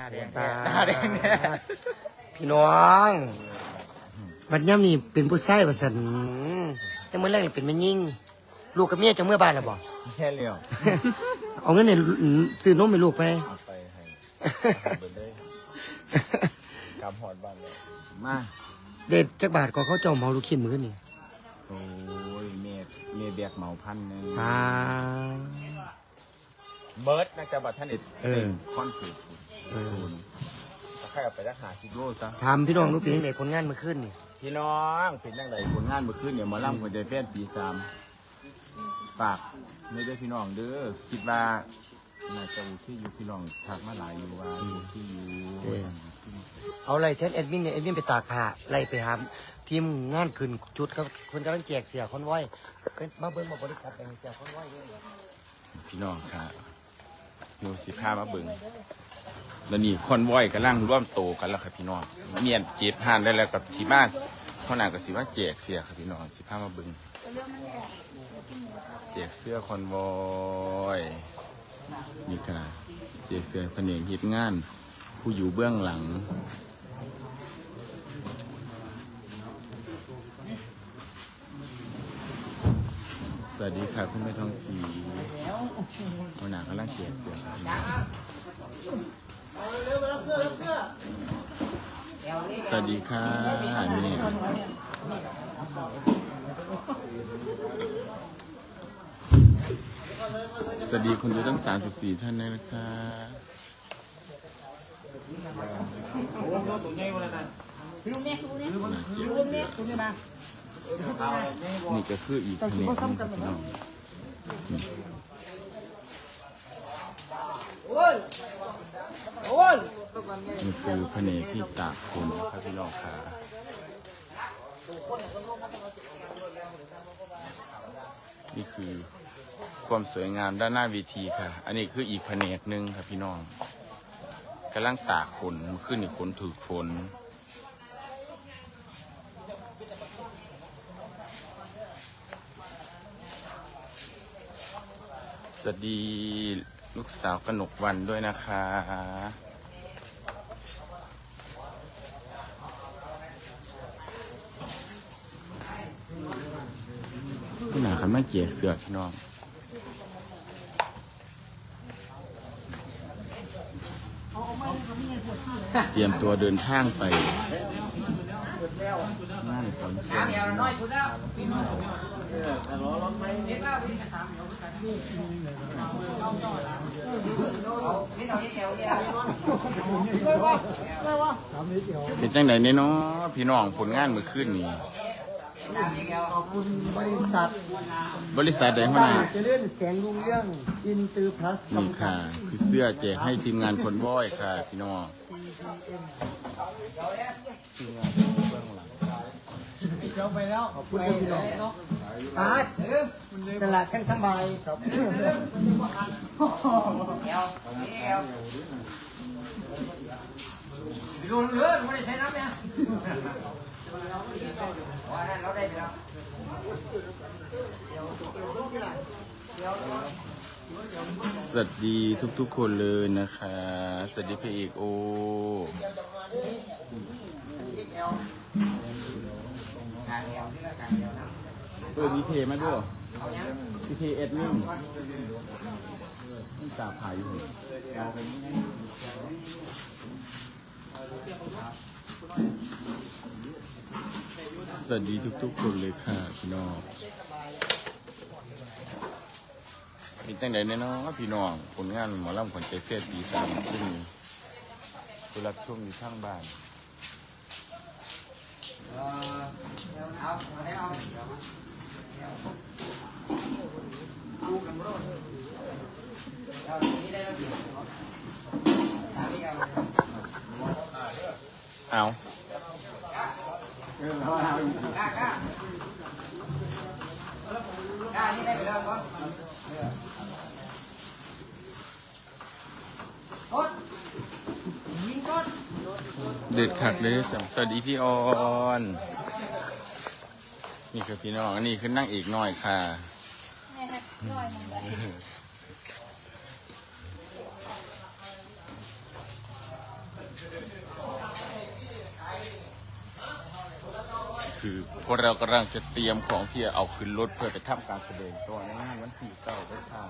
น้าแดงตาแท้หน้าแดงแท้พี่น้องบัดย่ำนี่เป็นผู้ชายว่าสันแต่เมื่อแรกนี่เป็นแม่ยิ่งลูกกับเมียจะเมื่อบ้านแล้วบ่แค่เลี้ยวเอาเงินในซื้อนมให้ลูกไปเอาไปให้เบิดเลยกำหอดบ้านเลยมาเด็ดจักบาทก็เขาเจ้าเมาลูกชิ้นมือนี่โอ้ยเมดเมดแบกเหมาพันหนึงปาเบิร์ดนะจ๊ะบัตรท่านเอ็ดเออคอนเสิร์ต เออถ้าใครเอาไปรักหาสิบโลซะถามพี่น้องลูกเป็นยังไงผลงานเมื่อคืนนี่พี่น้องเป็นยังไงผลงานเมื่อคืนเนี่ยหมาล่ำหัวใจแฟนปีสามฝากไม่ได้อพี่น้องเด้อคิดว่าน่าจะอยู่ที่อยู่พี่น้องทักมาหลายอยู่ว่าอยู่ที่อยู่เอาอะไรแทนแอดมินเนี่ยแอดมินไปตากผ้าไล่ไปหาทีมงานขึ้นจุดครับคนกำลังแจกเสียคอนไว้เป็นมาเบิ้งมาบริษัทแบ่งเสียคอนไว้ด้วยพี่น้องค่ะโยสิพามาเบิ่ง แล้วนี่คอนวอยกำลังร่วมโตกันแล้วครับพี่น้องเมียนเจ็บห่านได้แล้วกับสีมาเขาหนากับสีว่าแจกเสียครับพี่น้องสิพามาบิ่งแจกเสื้อคอนวอยนี่ค่ะแจกเสื้อแผนกฮิตงาน ผู้อยู่เบื้องหลังสวัสดีค่ะ คุณแม่ทองศรีหัวหน้ากำลังเสียเสียครับ สวัสดีค่ะนี่สวัสดีคนดูตั้ง 34 ท่านเลยนะคะนี่ก็คืออีกคนหนึ่งครับพี่น้อง นี่คือแผนกที่ตากฝนครับพี่น้องค่ะนี่คือความสวยงามด้านหน้าเวทีค่ะ อันนี้คืออีกแผนกหนึ่งครับพี่น้องกำลังตากฝนขึ้นอีกฝนถูกฝนสวัสดี ลูกสาวกนกวันด้วยนะคะ พี่หนาคันไม่เกียเสือพี่น้องเตรียมตัวเดินทางไปงานขอนแก่นพี่น้อง เป็นจังไดเนี่ยเนาะพี่น้องผลงานเมื่อคืนนี้ขอบคุณบริษัท บริษัทใดหัวหน้าจะเลื่อนแสงลุงเรื่องอินเตือพลัสนี่ค่ะคือเสื้อแจกให้ทีมงานคนว้อยค่ะ พี่น้องทีมงานเบื้องหลังเจ้าไปแล้วขอบคุณพี่น้อง ปาดตลาดกันสบายครับลุงเลือดไม่ได้ใช้น้ำเนี่ยว่านั่นเราได้ไปแล้วสวัสดีทุกๆคนเลยนะคะสวัสดีพระเอกโอเออมีเทมาด้ว ยมีเทเอ็ดมินนี่ตาผายอยู่สวัสดีทุกๆคนเลยค่ะพี่น้องเป็นจังไดแน่เนาะพี่น้องผลงานหมอลำขวัญใจเฟสปีสามซึ่งผู้รับชมอยู่ข้างบ้านเออเอาเอา เด็ดขัดเลยจังสวัสดีพี่ออน นี่คือพี่น้องนี่คือนั่งอีกหน่อยค่ะนคือพวกเรากำลังจะเตรียมของที่จะเอาขึ้นรถเพื่อไปทำการแสดงตัวในงานวันที่เก้าพฤค่ะ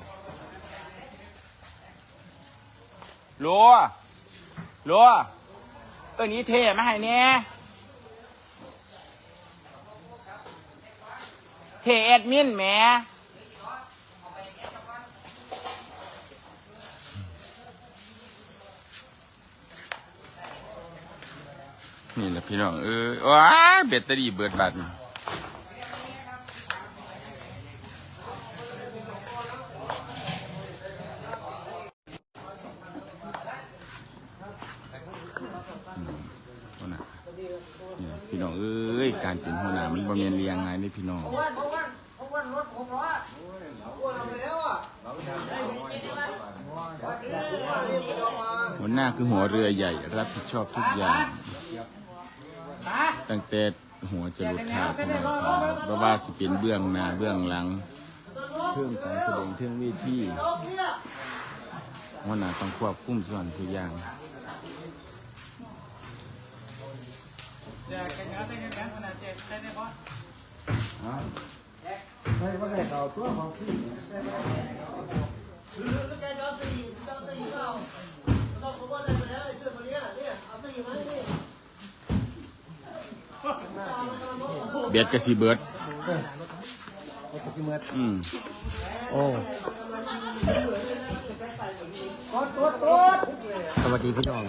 ลัวลัวเออนี้เทมาให้เนี่ย เทแอดมินแหมนี่แหละพี่น้องเออว้าแบตเตอรี่เบิดบัตรนี่อืมเอานะ นี่พี่น้องเอ้ยการเป็นหัวหน้ามันบ่แม่นเรียงไงายนี่พี่น้องหัวหน้าคือหัวเรือใหญ่ รับผิดชอบทุกอย่าง ตั้งแต่หัวจะหลุดเท้าเข้ามาครับเพราะว่าสิเป็นเบื้องหน้าเบื้องหลังเครื่องการแสดงเครื่องเวทีหัวหน้าต้องควบคุมส่วนทุกอย่าง ไม่ไม่ได้เอาตัวของพี่เบียดกระสีเบิดไอ้กระสิเมิดอืมโอ้สวัสดีพี่น้อง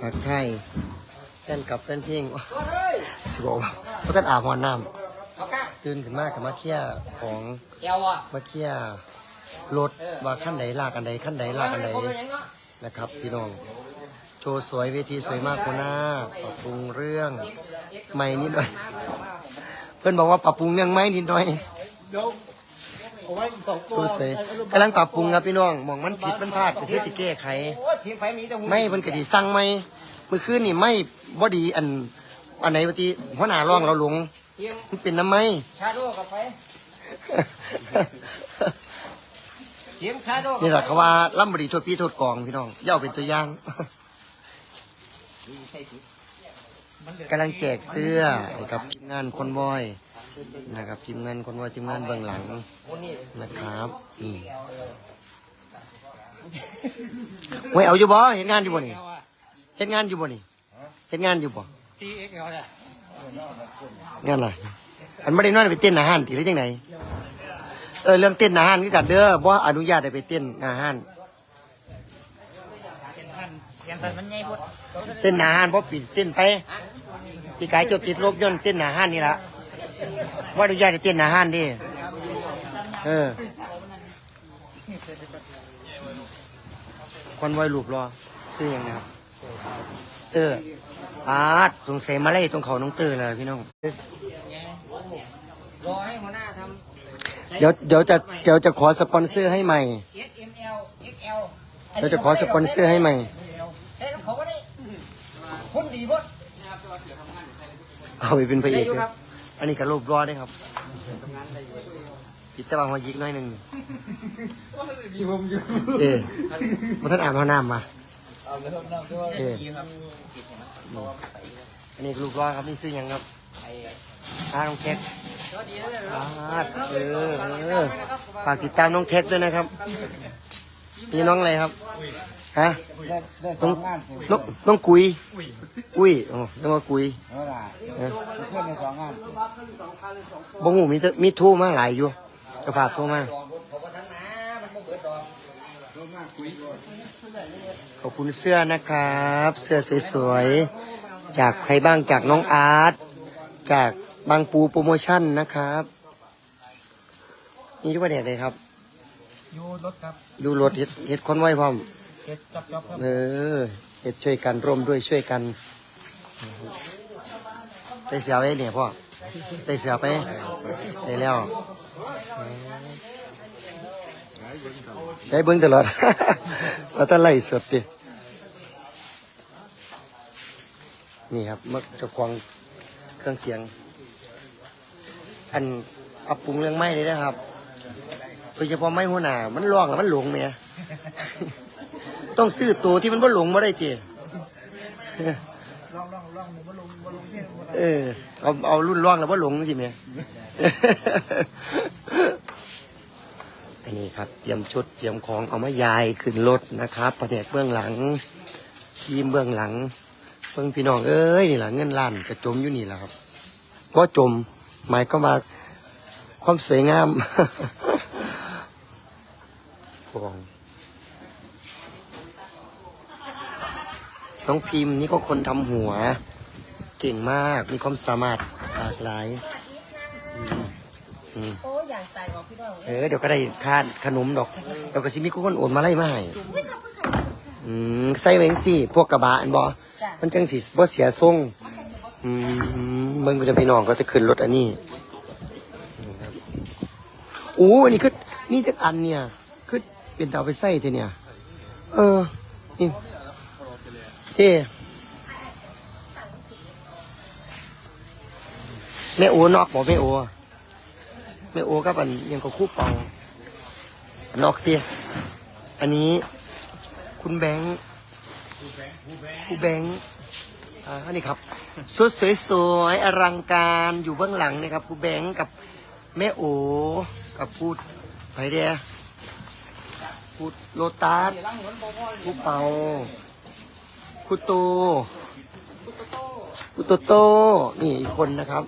ทักทาย แฟนกับแฟนเพลงสิบอกว่าเพราะกันอาบหอนน้ำตื่นขึ้นมากกับมาเคลียร์ของมาเคลียร์รถว่าขั้นไหนลากอันใดขั้นไหนลากอันใดนะครับ พี่น้องโชว์สวยเวทีสวยมากคุณหน้าปรับปรุงเรื่องใหม่นิดหน่อย เพื่อนบอกว่าปรับปรุงเรื่องไม่นิดหน่อยดูสวยกำลังปรับปรุงครับพี่น้องมองมันผิดมันพลาดก็คือจะแก้ไขไม่มันก็ดีสั่งไม่เมื่อคืนนี่ไม่บ่ดีอันอันไหนปฏิหัวหน้าร่องเราหลงมันเป็นน้ำไหม ชาโดกับไฟเทียมชาโดนี่แหละเขาว่าล่ำบดีโทษพี่โทษกองพี่น้องอย่าเอาเป็นตัวอย่าง กำลังแจกเสื้อให้กับทีมงานคนวอยนะครับทีมงานคนวอยทีมงานเบื้องหลังนะครับนี่ไว้ยเอาอยู่บ่เห็นงานอยู่บ่นี่ เห็นงานอยู่บ่นี่เห็นงานอยู่บ่ซีเอ็กเอลเนี่ยงานอะไรอันไม่ได้นอนไปเต้นอาหารทีหรือจังไหนเออเรื่องเต้นอาหารคือกันเด้อบ่อนุญาตให้ไปเต้นอาหารเป็นพันเป็นพันมันใหญ่พุดเต้นอาหารบ่ปิดเต้นไปพี่กายเจดติดลบย่นเต้นอาหารนี่ละว่าอนุญาตให้เต้นอาหารดิเออคนไว้รูปรอซื้อหยังนะครับ เอออาดสงสัยมาไล่ตรงเขาน้องเตอร์เลยพี่น้อง รอให้หัวหน้าทเดี๋ยวเดี๋ยวจะเดี๋ยวจะขอสปอนเซอร์ให้ใหม่ำ S M L X L เดี๋ยวจะขอสปอนเซอร์ให้ใหม่เฮ้ยเขาก็ได้คนดีพุดเอาไปเป็นพระเอได้กอยู่เลยครับอันนี้ก็รูปรอได้ครับปิดตะบังหัวยิกหน้อยหนึ่งมีผมอยู่ เออมาท่านอาบน้ำมา เอาเลยครับน้ำด้วยเออดีครับอันนี้รูปรอครับนี่ซื้อหยังครับไอ้อาน้องแท็กก็ดีแล้วเลยอาดเออเออฝากติดตามน้องแท็กด้วยนะครับนี่น้องอะไรครับฮะได้ได้สน้อองงงานน้องน้องกุยอุ้ยโอ้เรียกว่ากุยเมื่อไหร่เออเพื่อนในสองงานบ่หูมีแต่มีโทูมาหลายอยู่ก็ฝากโทรมา ขอบคุณเสื้อนะครับ เสื้อสวยๆ จากใครบ้างจากน้องอาร์ตจากบางปูโปรโมชั่นนะครับ นี่อยุบเด็ดเลยครับอยู่รถครับดูรถเฮ็ดเฮ็ดคนไว้พร้อมเก็บจับจับครับเออเฮ็ดช่วยกันร่วมด้วยช่วยกันได้เสียไว้เนี่ยพ่อได้เสียไปได้แล้ว ได้เบิ้งตลอดเราต้องไล่สดดินี่ครับมักจะควงเครื่องเสียง อันปรับปรุงเรื่องไม้เลยนะครับโดยเฉพาะไม้หัวหน้ามันร้องแล้วมันหลงเมียต้องซื้อตัวที่มันบ่หลงมาได้จีเออเอาเอารุ่นร่องแล้วว่าหลงสิเมีย นนี้ครับ เตรียมชุดเตรียมของเอามายายขึ้นรถนะครับประเดกเบื้องหลังทีมเบื้องหลังเบื้องพี่น้องเอ้ยนี่แหละเงินล้านกระจมอยู่นี่แหละครับว่าจมหมายก็มาความสวยงามกองน้องพิมพ์นี่ก็คนทำหัว เก่งมากมีความสามารถหลากหลาย โอ้ยอย่างใจบอกพี่น้องเออเดี๋ยวก็ได้ทานขนมดอกเดี๋ยวก็สิมีคนโอนมาไล่มาให้อืมใส่ไว้จังสิพวกกระบะอันบ่จ้ะมันจังสิบ่เสียทรงอืมเบิ่งไปจะพี่น้องก็จะขึ้นรถอันนี้นี่ครับโอ้อันนี้คือนี่จักอันเนี่ยคือเป็นตาเอาไปใส่เทเนี่ย เออนี่เท่แม่โอนอกบอกแม่โอ แม่โอกับอันยังก็คู่เป่านอกเตี้ยอันนี้คุณแบงค์คุณแบงค์อ่าอันนี้ครับสุดสวยๆอลังการอยู่เบื้องหลังนะครับคุณแบงค์กับแม่โอกับพูดไปเดียพูดโลตัสผู้เป่าคุณโตคุณโตโตนี่อีกคนนะครับ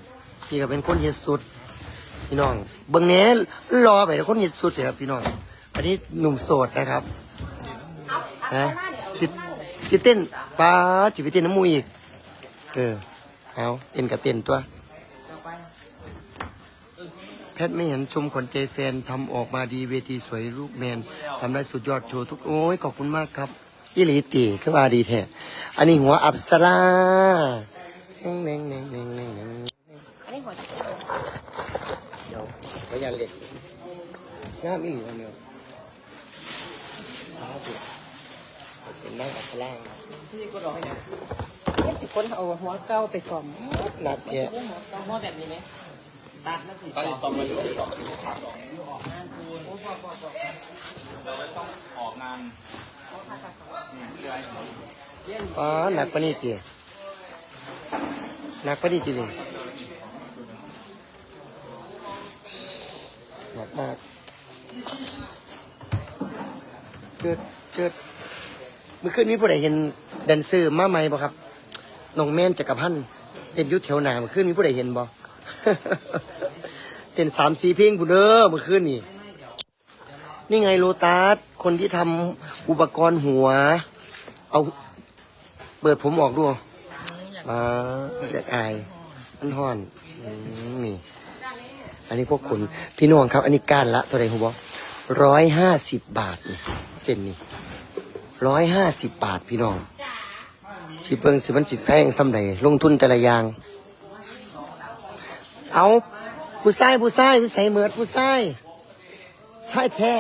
นี่ก็เป็นคนเฮ็ดสุด พี่น้องเบิ้งเนี้ยรอไปแล้วคนเฮ็ดสุดเลยครับพี่น้อง อันนี้หนุ่มโสดนะครับฮะสิสิเต้นปลาจิไปเต้นน้ำมูอีก เออเอาเต้นกับเต้นตัว แพทย์ไม่เห็นชมขวัญใจแฟนทำออกมาดีเวทีสวยรูปแมนทำได้สุดยอดโชว์ทุกโอ้ยขอบคุณมากครับอิหลีตีก็ว่าดีแท้อันนี้หัวอับสลาเน่งเน่งเน่งเน่งเน่งเน่ง อันนี้หัวใจ เดี๋ยวพ ยานเหล็กงามอีหลีวันเดียวสาธุเป็นนั่งอับสลาพี่ก็รอให้นะเล่นสิคนเอาหัวเก้าไปซ่อมหนักแกะหัวแบบนี้ไหมตัดแล้วสิตอนนี้ต้องมาดูออกงานอ๋อหนักปานนี่ตีหนักปานนี่ตีเักมากเจิดเจิดเมื่อคืนนี้ผู้ใดเห็นแดนเซอร์มาไหมบ่ครับน้องแม่นจักรพันธ์เต้นยุทธแถวหนาเมื่อคืนมีผู้ใดเห็นบ่ เต้นสามสี่เพลงผู้เด้อเมื่อคืนนี่นี่ไงโลตัสคนที่ทำอุปกรณ์หัว เอาเปิดผมออกด้วยมาอยากอายมันห่อนนี่ อันนี้พวกคุณพี่น้องครับ อันนี้ก้านละเท่าไหร่ผมบอกร้อยห้าสิบบาทนี่เส้นนี่ร้อยห้าสิบบาทพี่น้องสิเปิงสิมันสิแพงซ้ำใดลงทุนแต่ละอย่าง เอาผู้ชายผู้ชายผู้ใส่เหมือดผู้ชายชายแท้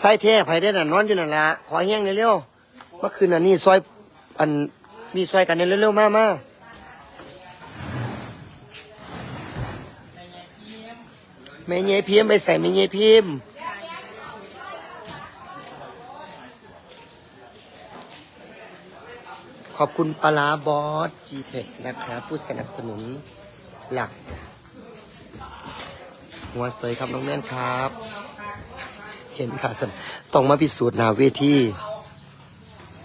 ชายแท้ไผได้น่ะนอนอยู่นั่นละขอแห้งเร็วๆเมื่อคืนอันนี้ซอยอันมีซอยกันเร็วๆมามา แม่เงยพิมพ์ไปใส่แม่เงยพิมพ์ขอบคุณปลาบอสจีเทคนะครับ ผู้สนับสนุนหลัก หัวสวยครับน้องแม่นครับ เห็นค่ะสันต้องมาพิสูจน์นาเวที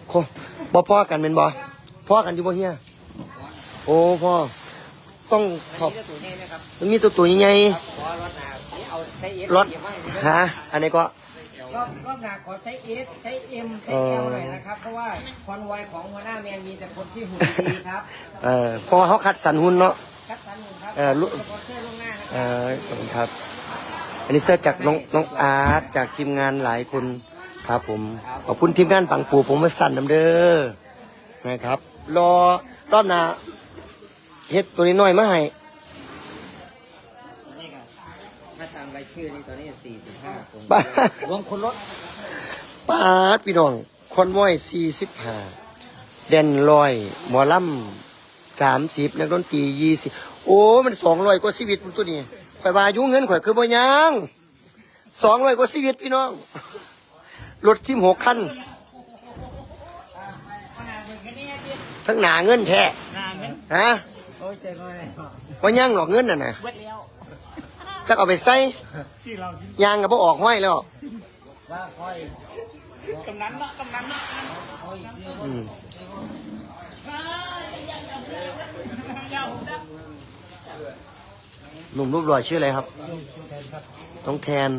โคบ่พ่อกันเป็นบ่พ่อกันอยู่บ่เฮียโอ้พ่อต้องขอบมันมีตัวตัวใหญ่ข อรถหนานี่เอาใช้เอสๆรถฮะอันนี้ก็ รอบรอบหนาขอใช้เอสใช้เอ็มใช้เอลหน่อยนะครับ เพราะว่าคอนวอยของหัวหน้าแมนมีแต่คนที่หุ่นดีครับเอ่อเพราะว่าเขาคัดสรรหุ่นเนาะ คัดสรรหุ่นครับเอ่อลุ สปอนเซอร์ล่วงหน้านะคเอ่รับอขอบคุณครับ อันนี้เสื้อจากน้องน้องอาร์ตจากทีมงานหลายคนครับผม ขอบคุณทีมงานปังปูผมมาสั่นน้ำเด้อนะครับ รอรอบหน้าเฮ็ดตัวนี้น้อยมาให้ นี่ครับถ้าตามราย ชื่อนี่ตอนนี้45คนป้ารวมคนรถป้าดพี่น้องคอนวอยสี่สิบห้าแดนลอย หมอลำสามสิบนักดนตรียี่สิบโอ้ มันสองร้อยกว่าชีวิตมันตัวนี้ข่อยว่าอายุ่งเงินข่อยคือบ่ยังสองร้อยกว่าชีวิตพี่น้องรถสิบหกคันถทั้งหนาเงินแท้นานไหมฮะโอ้ยใจน้อยเลยว่าย่างหลอกเงินน่ะนะเวทแล้ว จักเอาไปใส่ยางกับพวออกห้อยแล้วกำนันเนาะกำนันเนาะอืมหนุ่มรูปรอยชื่ออะไรครับน้องแทน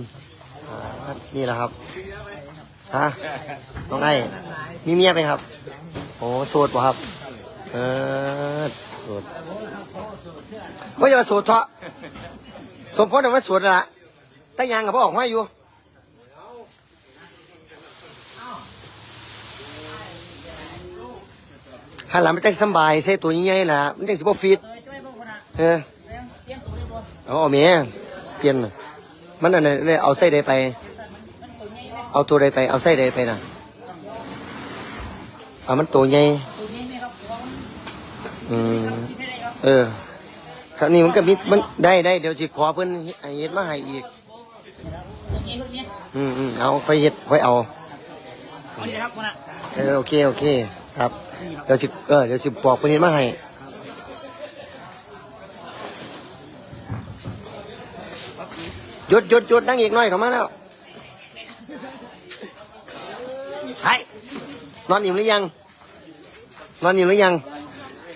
นี่แหละครับฮะน้องไอ้มีเมียไหมครับ โอ้โสดป่ะครับ เออโสดว่าจะมาโสดเถอะ สมพรแต่ว่าโสดนั่นละแต่ยางกับพ่อออกห้อยอยู่หันหลังมันจังสบายใส่ตัวใหญ่ๆล่ะมันจังสิบฟิตเออช่วยอะเออเลี้ยเลี้ยงตัวได้บ่อเอาแม่เปลี่ยนมันอันนั้นเนี่ยเอาไส้ใดไป เอาตัวใดไป เอาไส้ใดไปน่ะเอามันตัวใหญ่ตัวนี้นี่ครับของอืมเออ คราวนี้มันก็มิมันได้ได้เดี๋ยวสิขอเพิ่นให้เฮ็ดมาให้อีกตัวนี้ตัวนี้อืมอืมเอาค่อยเฮ็ดค่อยเอาเอาดีนะครับคนอะเออโอเคโอเค ครับ เดี๋ยวสิเออเดี๋ยวสิบอกเพิ่นเฮ็ดมาให้หยุดหยุดหยุดนั่งอีกหน่อยเข้ามาแล้วไห้นอนอิ่มหรือยัง นอนอิ่มหรือยัง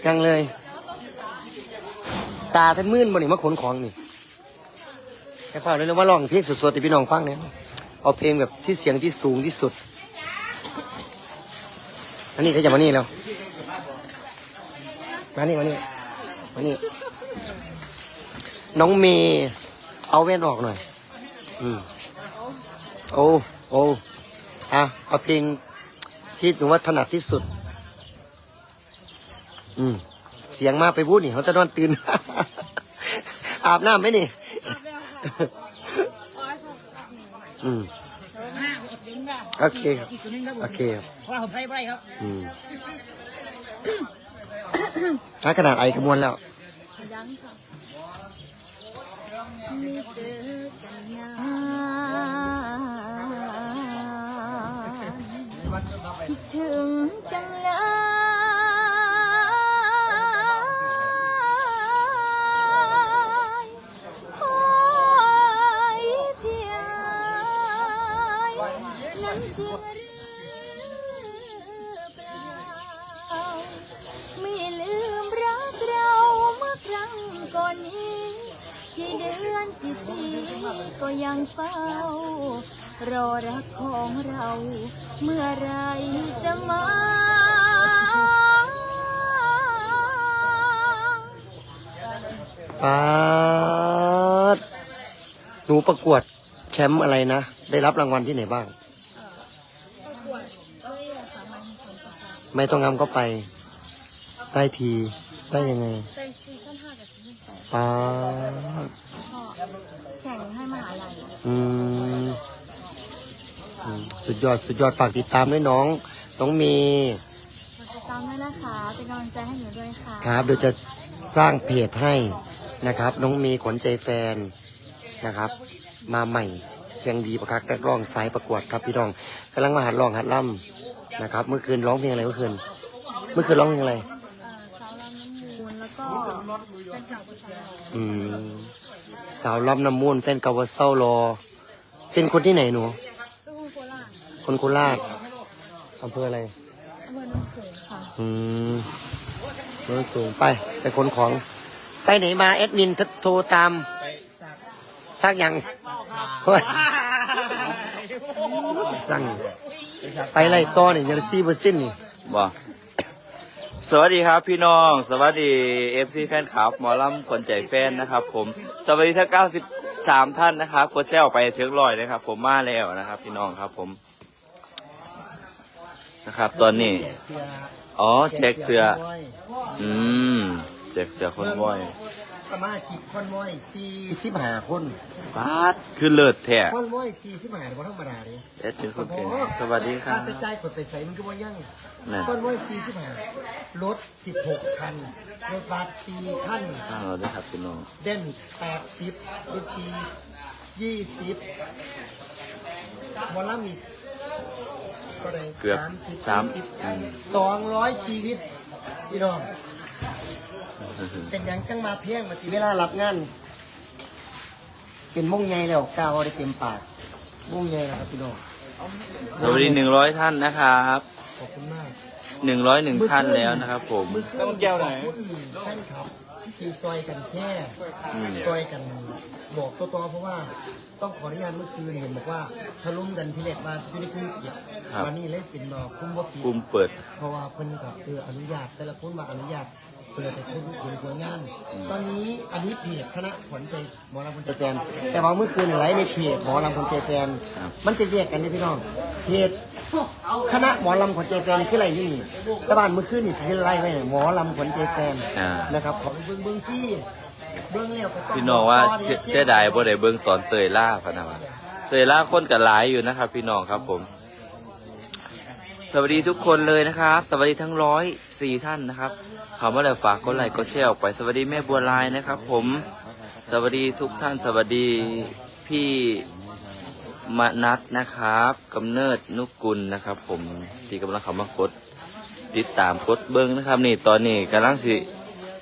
ยังเลย ตาท่านมื่นบ่นี่มาขนของนี่แค่ฟังเลยว่าร้องเพลงสดๆให้พี่น้องฟังเนี่ยเอาเพลงแบบที่เสียงที่สูงที่สุดอันนี้เขาจะมานี่แล้วมานี่มานี่มานี่น้องเมย์เอาแว่นออกหน่อย อืมโอ้โอ้อะเอาเพลงที่หนูว่าถนัดที่สุด อืม เสียงมาไปพูดนี่เขาจะนอนตื่น อาบน้ำไหมนี่ อืมห้าหกถึงอะโอเคครับอีกตัวนึงครับผมโอเคครับเพราะว่าผมใช้ไม่ได้ครับอืมถ้าขนาดไอกระมวลแล้วยังค่ะมีเจอกันนานคิดถึงจังเลย ไม่ลืมรักเราเมื่อครั้งก่อนนี้กี่เดือนกี่ปีก็ยังเฝ้ารอรักของเรา เมื่อไรจะมาปาดหนูประกวดแชมป์อะไรนะ ได้รับรางวัลที่ไหนบ้าง ไม่ต้องงำก็ไปได้ที ได้ยังไงไปซีซั่นห้ากับซีซั่นแปดปาดแข่งให้มหาลัยอืมอืมสุดยอดสุดยอดฝากติดตามด้วยน้อง น้องเมย์ติดตามด้วยนะคะ เป็นกำลังใจให้หนูด้วยค่ะ ครับเดี๋ยวจะสร้างเพจให้นะครับ น้องเมย์ขวัญใจแฟนนะครับ มาใหม่เสียงดีประคักนักร้องสายประกวดครับพี่น้องกำลังมาหัดร้องหัดล่ำ นะครับ เมื่อคืนร้องเพลงอะไรเมื่อคืน เมื่อคืนร้องเพลงอะไรเอ่อสาวลำน้ำมูลแล้วก็เป็นเก่าภาษาอืมสาวลำน้ำมูลแฟนเกาวาเศร้ารอ เป็นคนที่ไหนหนูลูกโคราชคนโคราชอำเภออะไรอำเภอโนนสูงค่ะอืมโน้นสูงไป ไปขนของ ไปไหนมาแอดมินโทรตามซักยังเฮ้ยสั่ง ไปไล่ต่อนี่ยังซีเปอร์เซ็นต์นี่บ่สวัสดีครับพี่น้อง สวัสดีเอฟซีแฟนคลับหมอลำคนใจแฟนนะครับ ผมสวัสดีทั้ง93 ท่านนะครับกดแชร์ออกไปถึงร้อยนะครับ ผมมาแล้วนะครับ พี่น้องครับผมนะครับ ตอนนี้ อ๋อแจกเสืออืมแจกเสือคนบ่อย สมาชิกคอนวอยสี่สิบห้าคนปาดคือเลิศแท้คอนวอยสี่สิบห้าคนธรรมดาเลยเอดเป็นคนเก่งสวัสดีครัค่าบใช้จ่ายกดไปใส่มันก็ว่ายั่งนั่นคอนวอยสี่สิบห้ารถสิบหกคันรถบัสสี่คันฟังเราด้วยครับพี่น้องเด่นแปดสิบดนตรียี่สิบวอลลัมอีกก็ได้เกือบสิสามสิบอืมสองร้อยชีวิตพี่น้อง เป็นหยังจังมาเพียงมาทีเวลารับงานเป็นม่งไงแล้วกาวได้เต็มปากม่งไงนะครับพี่น้องสวัสดีหนึ่งร้อยท่านนะครับขอบคุณมากหนึ่งร้อยหนึ่งท่านแล้วนะครับ ผม ต้องเจ้าไหนท่านครับที่ซอยกันแช่อืม ซอยกันบอกตัวตอเพราะว่าต้องขออนุญาตเมื่อคืนเห็นบอกว่าทะลุมกันที่แรกมาที่ได้คุ้มเกียรติวันนี้เลยเป็นดอกคุ้มว่าปี กลุ่มเปิด เพราะว่าเพิ่นกับคืออนุญาตแต่ละคนมาอนุญาต เพื่อไปคุ้มเห็นผลงาน ตอนนี้อันนี้เพจคณะขวัญใจหมอลำคนใจแฟนแต่ว่าเมื่อคืนไลฟ์ในเพจหมอลำคนใจแฟนครับมันจะแยกกันนี่พี่น้องเพจคณะหมอลำขวัญใจแฟนคืออะไรอยู่นี่แต่บ้านเมื่อคืนนี่คือไล่ไว้เนี่ยหมอลำขวัญใจแฟนอ่านะครับขอเบิ้งเบิ้งที่เบิ้งแล้วก็ต้องพี่น้องว่าต่เสียเสียดายบ่ได้เบิ่งตอนเตยล่าพะนะว่าเตยล่าคนกับหลายอยู่นะครับ พี่น้องครับผม สวัสดีทุกคนเลยนะครับ สวัสดีทั้งร้อยสี่ท่านนะครับเขามาแล้วฝากกดไลค์กดแชร์ออกไปสวัสดีแม่บัวลายนะครับ ผมสวัสดีทุกท่านสวัสดีพี่มนัทนะครับกำเนิดนุกุลนะครับ ผมที่กำลังเขามากดติดตามกดเบิ้งนะครับ นี่ตอนนี้กำลังสิ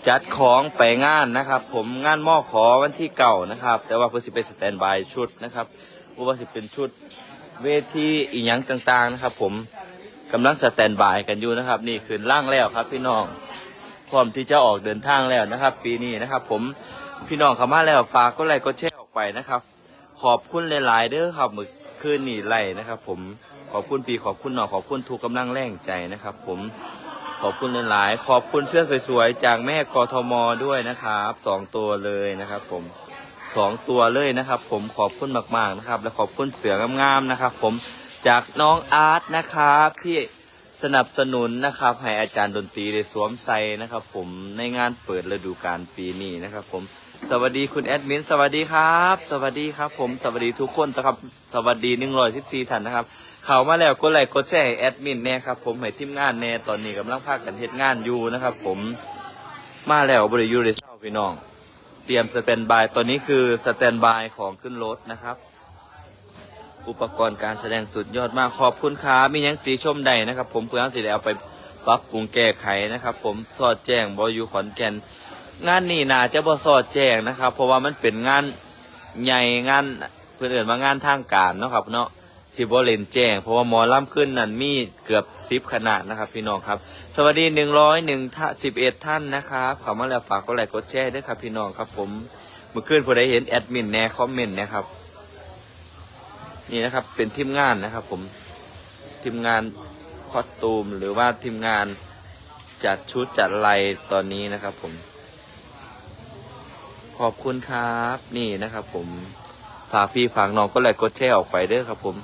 จัดของไปงานนะครับ ผมงานหม้อขอวันที่เก่านะครับ แต่ว่าเพื่อสิเป็นสแตนบายชุดนะครับว่าสิเป็นชุดเวทีอีหยังต่างๆนะครับ ผม กำลังสแตนบายกันอยู่นะครับ นี่คืนล่างแล้วครับพี่น้องพร้อมที่จะออกเดินทางแล้วนะครับ ปีนี้นะครับ ผมพี่น้องเข้ามาแล้วฝากก็ไลค์ก็แชร์ออกไปนะครับ ขอบคุณหลาย ๆ เด้อครับมือคืนนี่ไล่นะครับ ผมขอบคุณปีขอบคุณน้องขอบคุณทุกกำลังแรงใจนะครับ ผมขอบคุณหลายๆ ขอบคุณเสื้อสวยๆ จากแม่กทมด้วยนะครับสองตัวเลยนะครับ ผมสองตัวเลยนะครับ ผมขอบคุณมากๆนะครับ และขอบคุณเสืองามๆนะครับ ผม จากน้องอาร์ตนะครับที่สนับสนุนนะครับให้อาจารย์ดนตรีได้สวมใส่นะครับ ผมในงานเปิดฤดูกาลปีนี้นะครับ ผมสวัสดีคุณแอดมินสวัสดีครับ สวัสดีครับ ผมสวัสดีทุกคนนะครับ สวัสดีหนึ่งร้อยสิบสี่ท่านนะครับเข้ามาแล้วกดไลค์กดแชร์ให้แอดมินแน่ครับผมให้ทีมงานแน่ตอนนี้กำลังพากันเฮ็ดงานอยู่นะครับ ผมมาแล้วบริยูเลยเศร้าพี่น้อง เตรียมสแตนบายตอนนี้คือสแตนบายของขึ้นรถนะครับ อุปกรณ์การแสดงสุดยอดมากขอบคุณครับมียังตีชมใดนะครับ ผมเพื่อนสิได้เอาไปปรับปรุงแก้ไขนะครับ ผมสอดแจ้งบอยู่ขอนแก่น งานนี้นาจะบ่สอดแจ้งนะครับ เพราะว่ามันเป็นงานใหญ่งานเพื่อนเอื่นมางานทางการเนาะครับเนาะสิบเลนแจ้ง เพราะว่าหมอล่ำขึ้นนั่นมีเกือบสิบขนาดนะครับ พี่น้องครับ สวัสดีหนึ่งร้อยหนึ่งสิบเอ็ดท่านนะครับขอมาแล้วฝากกดไลค์กดแชร์ด้วยครับพี่น้องครับ ผมเมื่อคืนผู้ใดเห็นแอดมินแน่คอมเมนต์นะครับ นี่นะครับเป็นทีมงานนะครับ ผมทีมงานคอสตูมหรือว่าทีมงานจัดชุดจัดลน์ตอนนี้นะครับ ผม ขอบคุณครับนี่นะครับ ผมฝากพี่ฝากน้องก็ไลค์กดแชร์ออกไปเด้อครับ ผม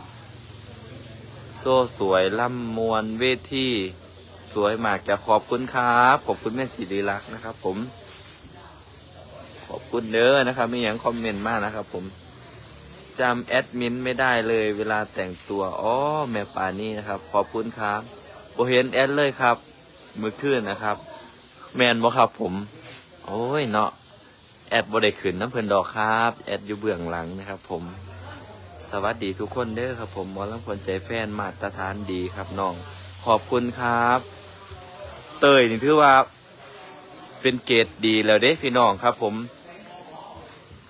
โซ่สวยล่ำมวนเวทีสวยมากจะขอบคุณครับขอบคุณแม่ศิริลักษ์นะครับ ผม ขอบคุณเด้อนะครับมีอย่างคอมเมนต์มากนะครับ ผม จำแอดมินไม่ได้เลย เวลาแต่งตัวอ๋อแม่ปานี่นะครับ ขอบคุณครับโอเห็นแอดเลยครับ มือคืนนะครับ แมนบ่ครับผม โอ้ยเนาะแอดบ่ได้ขึ้นน้ำเพิ่นดอกครับ แอดอยู่เบื้องหลังนะครับ ผม สวัสดีทุกคนเด้อครับ ผมหมอลำคนใจแฟนมาตรฐานดีครับน้อง ขอบคุณครับ เตยนี่ถือว่า เป็นเกรดดีแล้วเด้พี่น้องครับ ผม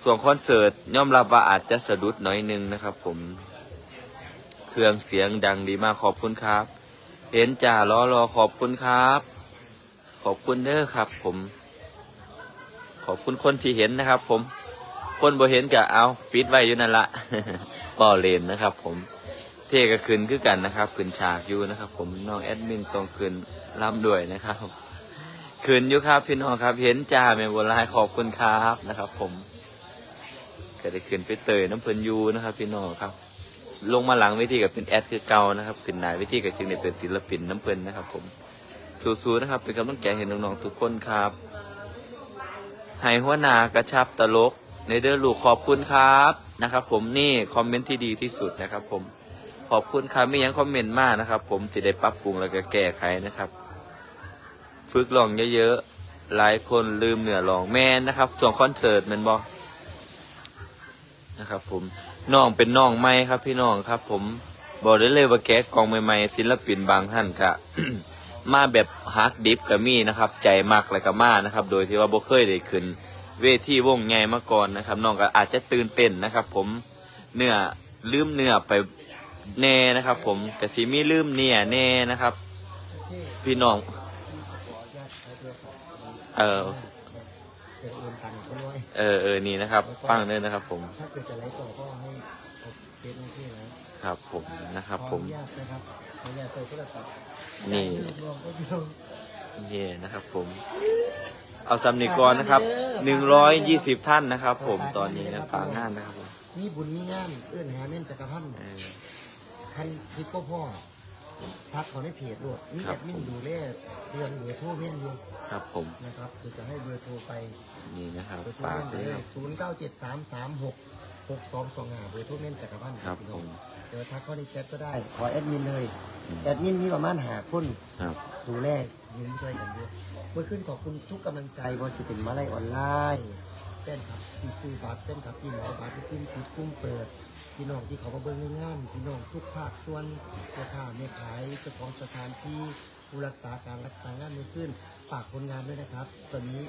ส่วนคอนเสิร์ตย่อมรับว่าอาจจะสะดุดหน่อยหนึงนะครับ ผม เครื่องเสียงดังดีมากขอบคุณครับ เห็นจ่ารอรอขอบคุณครับ ขอบคุณเด้อครับ ผม ขอบคุณคนที่เห็นนะครับ ผม คนบ่เห็นก็เอาปิดไว้อยู่นั่นละป่อเลนนะครับ ผม เท่ก็ขึ้นคือกันนะครับขึ้นฉากอยู่นะครับ ผมน้องแอดมินต้องขึ้นรับด้วยนะครับขึ้นอยู่ครับพี่น้องครับ เห็นจ่าแม่บัวลายขอบคุณครับนะครับ ผม ก็ได้ขึ้นไปเตยน้ำเพลินยูนะครับ พี่น้องครับ ลงมาหลังเวทีกับเป็นแอดคือเก่านะครับขึ้นหน้าเวทีกับจึงได้เป็นศิลปินน้ำเพลินนะครับ ผมสู้ๆนะครับ เป็นกำลังใจให้น้องๆทุกคนครับให้หัวหนากระชับตลกในเดือลูกขอบคุณครับนะครับ ผมนี่คอมเมนต์ที่ดีที่สุดนะครับ ผมขอบคุณครับไม่ยังคอมเมนต์มากนะครับ ผมจะได้ปรับปรุงแล้วก็แก้ไขนะครับ ฝึกลองเยอะๆหลายคนลืมเหนือลองแม่นนะครับ ส่วนคอนเสิร์ตแมันบอก นะครับ ผมน้องเป็นน้องใหม่ครับ พี่น้องครับ ผมบอกได้เลยว่าแกะกองใหม่ๆศิลปินบางท่านครับมาแบบฮักดิฟก็มีนะครับ ใจมักแล้วก็มานะครับ โดยที่ว่าบ่เคยได้ขึ้น เวทีวงใหญ่มาก่อนนะครับน้องก็อาจจะตื่นเต้นนะครับ ผมเนื้อลืมเนื้อไปแน่นะครับ ผมกสิมีลืมเนี่ยแน่นะครับ พี่น้อง เออ เดี๋ยวโอนตังค์ เขาด้วยเออเออนี่นะครับฟังเลยนะครับ ผม ถ้าเกิดจะไลฟ์ต่อก็ให้เอาเฟซบุ๊กที่นะครับ ผมนะครับขผอมอนุญาตนะครับขออนุญาตใส่โทรศัพท์นี่ รวมก็เดียวนี่นะครับ ผม เอาซัมนิกรนะครับหนึ่งร้อยยี่สิบท่านนะครับ ผมตอนนี้นะฝากงานนะครับผมมีบุญมีงานเอื้อนหาเม่นจักรพันธ์เออพันทิปก็พ่อทักเขาในเพจด้วยมีครัแอบดมินผมดูแลเรื่องเบอร์โทรเม่นอยู่ ครับผมนะครับเดี๋ยวจะให้เบอร์โทรไปนี่นะครับเบอร์โทรฝากเม่นด้วยเลครัยบศูนย์เก้าเจ็ดสามสามหกหกสองสองห้าเบอร์โทรเม่นจักรพันธ์ครับผม เดี๋ยวทักเข้าในแชทก็ได้ ขอแอดมินเลย แอดมินมีประมาณหาคนครับดูแลยิ้มช่วยกันด้วยเมื่อขึ้นขอบคุณทุกกำลังใจบนสิเป็นมาลัยออนไลน์แฟนคลับที่ซื้อบัตรแฟนคลับที่หมอบัตรที่ขึ้นติดกุ้มเปิดพี่น้องที่เขามาเบิ่งในงานพี่น้องทุกภาคส่วนพ่อค้าแม่ขายเจ้าของสถานที่ผู้รักษาการรักษางานเมื่อขึ้น ฝากผลงานด้วยนะครับตอนนี้